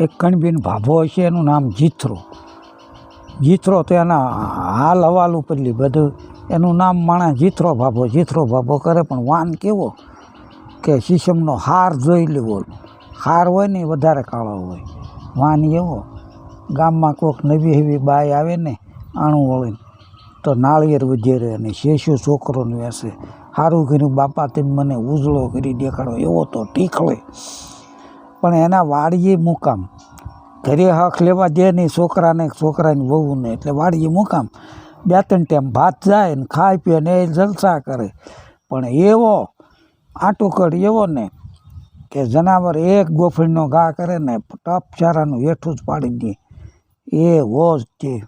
એક કણબીન ભાભો હશે, એનું નામ જીથરો. જીથરો તો એના હાલ હવાલ ઉપરલી બધું. એનું નામ માણા જીથરો ભાભો જીથરો ભાભો કરે, પણ વાન કેવો કે શીશમનો હાર જોઈ લેવો. હાર હોય ને વધારે કાળો હોય. વાન એવો. ગામમાં કોઈક નવી એવી બાય આવે ને, આણું વળીને, તો નાળિયેર વધેરે અને શેષો છોકરોને વેસે. સારું કર્યું, બાપા, તેમ મને ઉજળો કરી દેખાડો. એવો તો ટીખળે. પણ એના વાડીએ મુકામ. ઘરે હક લેવા દે નહીં, છોકરાને, છોકરાની વહુને. એટલે વાડીએ મુકામ. બે ત્રણ ટાઈમ ભાત જાય ને ખાય પીએ ને એ જલસા કરે. પણ એવો આટુકડ એવો ને કે જનાવર એક ગોફળીનો ઘા કરે ને ટપ ચારાનું હેઠું જ પાડી દે. એ હોજ તે.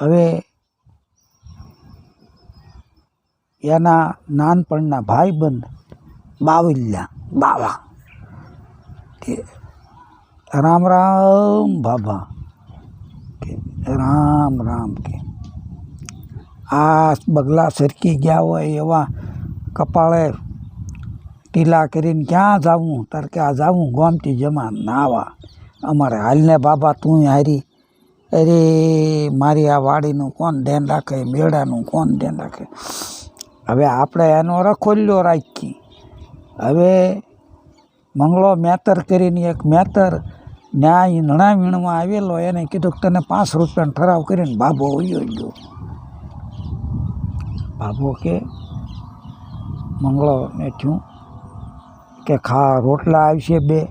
હવે એના નાનપણના ભાઈબંધ બાવલિયા બાવા. કે રામ રામ બાબા કે રામ રામ કે. આ બગલા સરકી ગયા હોય એવા કપાળે ટીલા કરીને ક્યાં જાવું? તાર કે આ જાવું ગોમતી જમા નાવા અમારે હાલને બાબા તું હારી. અરે મારી આ વાડીનું કોણ ધ્યાન રાખે? મેળાનું કોણ ધ્યાન રાખે? હવે આપણે એનો રખોલ્યો રાખી. હવે મંગળો મેતર કરીને એક મેતર ન્યાય નણા વીણમાં આવેલો, એને કીધું કે તને પાંચ રૂપિયાનો ઠરાવ કરીને બાબો વયો ગયો. બાબો કે, મંગળો મેઠ્યું કે ખા રોટલા આવશે બે,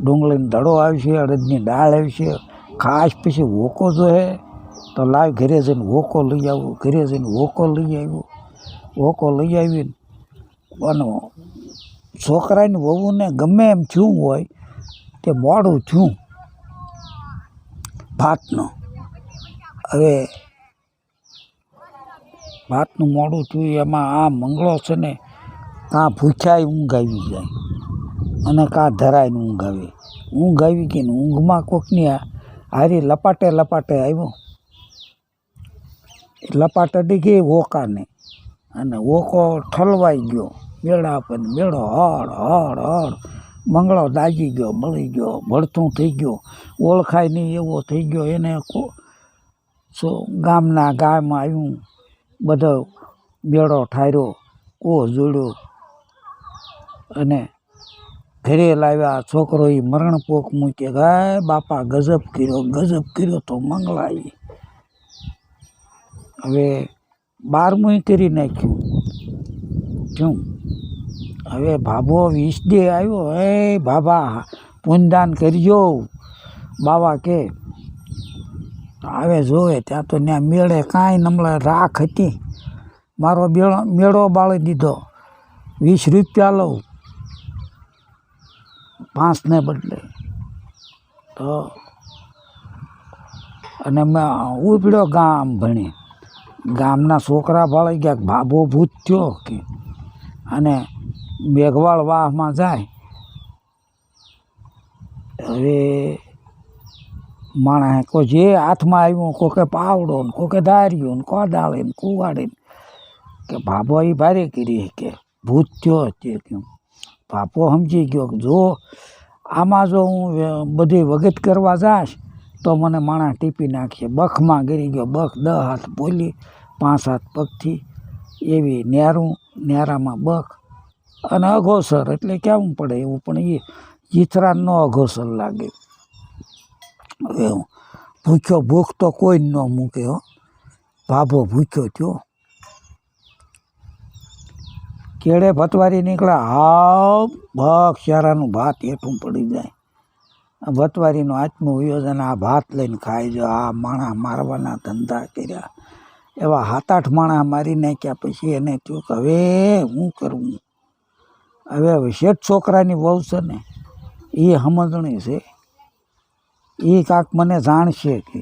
ડુંગળીનો દડો આવશે, અડદની દાળ આવશે, ખાસ પછી વોકો જોહે, તો લાવ ઘરે જઈને વોકો લઈ આવું, ઘરે જઈને વોકો લઈ આવ્યો. વોકો લઈ આવીને અને છોકરાની વહુને ગમે એમ થયું હોય, તે મોડું થયું. ભાતનું. હવે ભાતનું મોડું થયું, એમાં આ મંગળો છે ને, કાં ભૂખ્યાય ઊંઘ આવી જાય, અને કાં ધરાઈને ઊંઘ આવે. ઊંઘ આવી ગઈ ને ઊંઘમાં કોકની હારી લપાટે લપાટે આવ્યો. લપાટ અડી ગઈ ઓકાને અને ઓકો ઠલવાઈ ગયો. મેળા પર મેળો, હળ હળ હળ. મંગળો દાજી ગયો મળી ગયો, ભળતું થઈ ગયો. ઓળખાય નહીં એવો થઈ ગયો. એને સો ગામના ગામમાં આવ્યું બધો મેળો ઠાર્યો કો જોડ્યો. અને ઘરે લાવ્યા છોકરો એ મરણ પોક મૂકે ગાય બાપા, ગજબ કર્યો ગજબ કર્યો તો મંગળાઈ હવે બારમું કરી નાખ્યું. શું હવે ભાભો વીસ ડે આવ્યો. એ બાબા પૂનદાન કરજો. બાવા કે, આવે જોવે, ત્યાં તો ત્યાં મેળે કાંઈ નમળે રાખ હતી. મારો બેળો, મેળો બાળી દીધો. વીસ રૂપિયા લઉં. પાંચને બદલે. તો, અને મેં ઉપડ્યો ગામ ભણી. ગામના છોકરા ભાળી ગયા, ભાભો ભૂત થયો કે, અને મેઘવાળ વાહમાં જાય. હવે માણસે કો જે હાથમાં આવ્યું, કોકે પાવડો ને કોકે દાર્યો ને કોદાળે ને કુવાડે ને. કે ભાભો એ ભારે કરી કે ભૂત થયો તે કેમ? ભાભો સમજી ગયો કે જો આમાં જો હું બધી વગત કરવા જાશ, તો મને માણસ ટીપી નાખીએ બખમાં ગરી ગયો. બખ દહ હાથ બોલી, પાંચ હાથ પગથી એવી નેરું નેરામાં બખ અને અઘોસર, એટલે કેવું પડે એવું? પણ એ જીથરાનો અઘોસર લાગે. હું ભૂખ્યો ભૂખ તો કોઈ ન મૂકે, હો. ભાભો ભૂખ્યો થયો. કેળે ભતવારી નીકળે હાવ ભગ ચારાનું ભાત હેઠું પડી જાય. ભતવારીનું આત્મનું વિયોજન આ ભાત લઈને ખાઈ જો આ માણા મારવાના ધંધા કર્યા. એવા સાત આઠ માણા મારી નાખ્યા, પછી એને થયું કે હવે હું કરવું હવે હવે શેઠ છોકરાની વહુ છે ને, એ સમજણી છે. એ કાંક મને જાણશે કે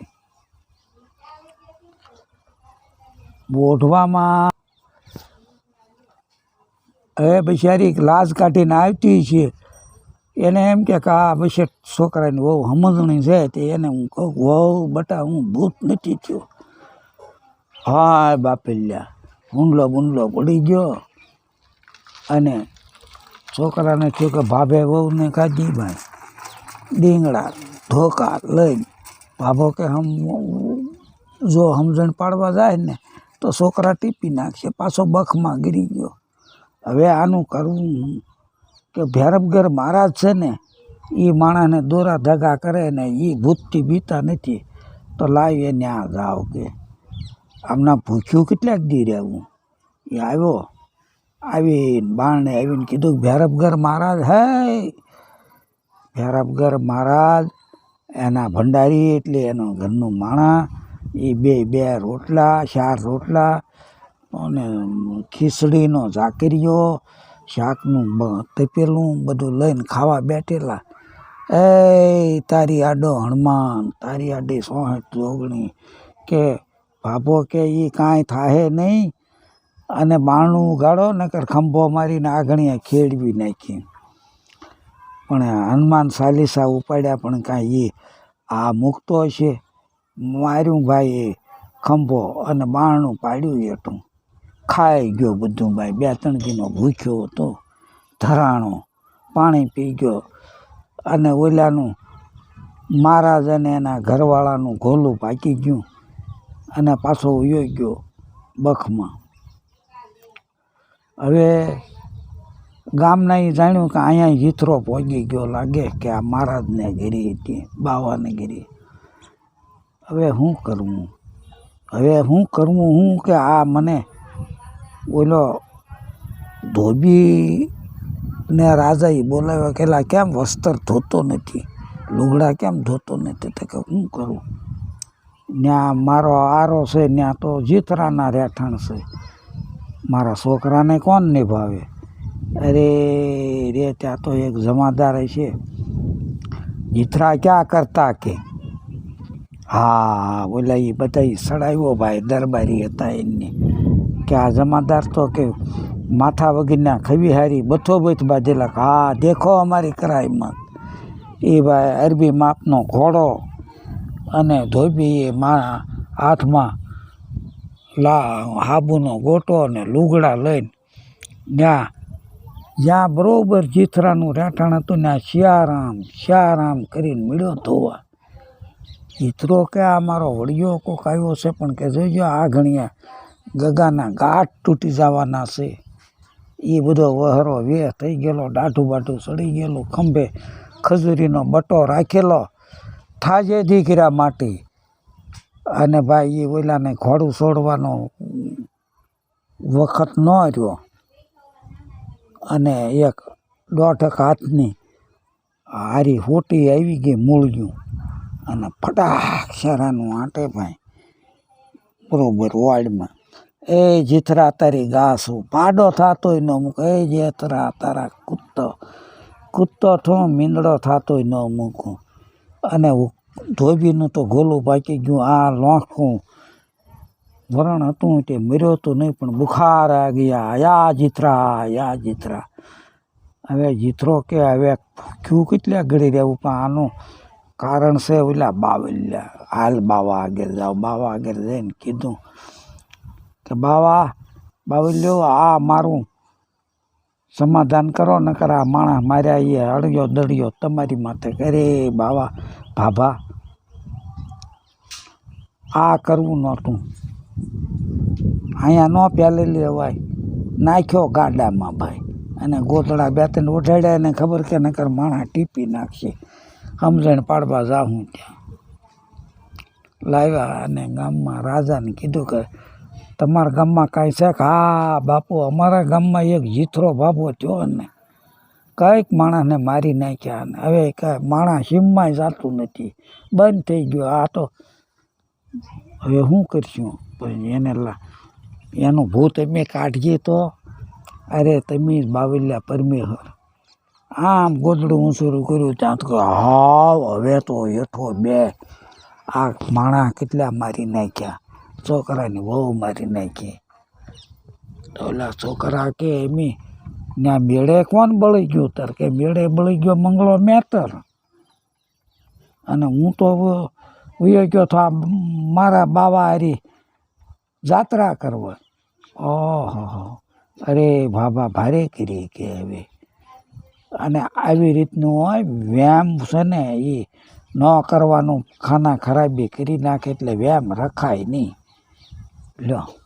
બોઢવામાં હવે બિચારી લાજ કાઢીને આવતી છે. એને એમ કે આ પછી છોકરાની વહુ સમજણી છે તે એને હું કહું, વહુ બટા, હું ભૂત નથી થયો. હા બાપેલ્યા હુંડલો બુંડલો પડી ગયો. અને છોકરાને થયું કે ભાભે વહુને કાઢી ભાઈ ડીંગડા ધોકા લઈને ભાભો કે હમ, જો સમજણ પાડવા જાય ને તો છોકરા ટીપી નાખશે, પાછો બખમાં ગીરી ગયો. હવે આનું કરવું? કે ભૈરવગર મહારાજ છે ને એ માણસને દોરા ધગા કરે ને એ ભૂતથી બીતા નથી, તો લાવીએ ત્યાં જાઓ કે આમના ભૂખ્યું કેટલાક દી રહેવું? એ આવ્યો. આવીને બાણને આવીને કીધું ભૈરવગર મહારાજ, હે ભૈરવગર મહારાજ, એના ભંડારી એટલે એનો ઘરનું માણા એ બે બે રોટલા, ચાર રોટલા અને ખીચડીનો ઝાકરીઓ શાકનું તપેલું બધું લઈને ખાવા બેઠેલા. એ, તારી આડો હનુમાન, તારી આડી સોહઠ જોગણી કે, ભાભો કે એ કાંઈ થાહે નહીં? અને બાણું ગાળો નકર ખંભો મારીને આગણીએ ખેડવી નાખી. પણ હનુમાન ચાલીસા ઉપાડ્યા, પણ કાંઈ એ આ મૂકતો હશે? માર્યું ભાઈ એ ખંભો અને બાણું પાડ્યું એટલું ખાઈ ગયો બધું ભાઈ, બે ત્રણ દીનો ભૂખ્યો હતો. ધરાણો, પાણી પી ગયો. અને ઓલાનું મહારાજ અને એના ઘરવાળાનું ઘોલું પાકી ગયું અને પાછો ઉયો ગયો બખમાં. હવે ગામના એ જાણ્યું કે અહીંયા જીથરો પહોંચી ગયો લાગે કે આ મહારાજને ઘેરી હતી, બાવાને ઘેરી. હવે શું કરવું હવે શું કરવું હું કે આ મને ઓલો ધોબી ને રાજાએ બોલાવ્યો કેલા કેમ વસ્ત્ર ધોતો નથી? લુગડા કેમ ધોતો નથી? તો કે શું કરું? ત્યાં મારો આરો છે ત્યાં તો જીતરાના રહેઠાણ છે. મારા છોકરાને કોણ નિભાવે? અરે, રે, ત્યાં તો એક જમાદાર છે જીથરા ક્યાં કરતા કે? હા બોલા એ બધા સડાવ્યો ભાઈ, દરબારી હતા એમને. કે આ જમાદાર તો કે માથા વગરના ખવીહારી, બથો બથ બાંધેલા હા, દેખો અમારી કરાઈમાં એ ભાઈ અરબી માપનો ઘોડો અને ધોબી એ મા હાથમાં લા, હાબુનો ગોટો અને લુગડા લઈને ત્યાં જ્યાં બરોબર જીથરાનું રહેઠાણ હતું ત્યાં શિયારામ શિયારામ કરીને મળ્યો ધોવા. જીથરો કે આ મારો વડિયો કોક આવ્યો છે, પણ કે જોઈજો આ ઘણીએ ગગાના ગાંઠ તૂટી જવાના છે. એ બધો વહરો વેહ થઈ ગયેલો, દાઢું બાઢું સડી ગયેલું, ખંભે ખજૂરીનો બટો રાખેલો, થાજે દીકરા માટી અને ભાઈ એ ઓલાને ઘોડું છોડવાનો વખત ન રહ્યો. અને એક દોઢક હાથની હારી હોટી આવી ગઈ મૂળ્યું. અને ફટાક શરાનું આંટે ભાઈ. બરોબર વાડમાં. એ જીથરા તારી ગાસું પાડો થતોય ન મૂક. એ જીથરા તારા કૂતો કૂતો થો મીંદડો થતોય ન મૂકું. અને ધોબીનું તો ગોલું પાકી ગયું, આ લોંખું વરણ હતું તે મર્યો તો નહીં, પણ બુખાર આ ગયા. યા જીતરા યા જીતરા. હવે જીતરો કે હવે ક્યુ કેટલા ઘડી રહેવું પણ આનું કારણ છે ઓલા બાવલ્યા. હાલ બાવા આગળ જાઓ, બાવા આગળ જઈને કીધું કે બાવા, બાવલ્યો, આ મારું સમાધાન કરો, નકર આ માણસ માર્યા એ અડ્યો દડ્યો તમારી માથે અરે બાવા, ભાભા, આ કરવું નહોતું. અહીંયા ન પહેલેલી લેવાય નાખ્યો ગાડામાં ભાઈ. અને ગોતડા બે ત્રણ ઉઠાડ્યા એને ખબર કે નકર માણસ ટીપી નાખશે. સમજણ પાડવા જાઉં ત્યાં. લાવ્યા અને ગામમાં રાજાને કીધું કે તમારા ગામમાં કાંઈ છે કે, હા, બાપુ, અમારા ગામમાં એક જીથરો બાપો થયો ને, કંઈક માણસને મારી નાખ્યા ને, હવે કાંઈ માણસ હિમમાં જાતું નથી, બંધ થઈ ગયો, આ તો હવે શું કરશું? પછી એને એનું ભૂત અમે કાઢીએ તો, અરે, તમે બાવલિયા પરમેશ્વર. આમ ગોદડું ઊંચું કર્યું, ત્યાં તો હાવ, હવે તો હેઠો બે, આ માણા કેટલા મારી નાખ્યા. છોકરાની બહુ મારી નાખી. ઓલા છોકરા કે એમી ત્યાં મેળે કોણ બળી ગયું તાર? કે મેળે બળી ગયો મંગળો મેતર? અને હું તો ઉયો ગયો તો આ મારા બાવા હારી જાત્રા કરવા. ઓહો અરે બાબા, ભારે કરી કે હવે. અને આવી રીતનું હોય વ્યાયામ છે ને એ ન કરવાનું, ખાના ખરાબી કરી નાખે એટલે વ્યાયામ રખાય નહીં. 了.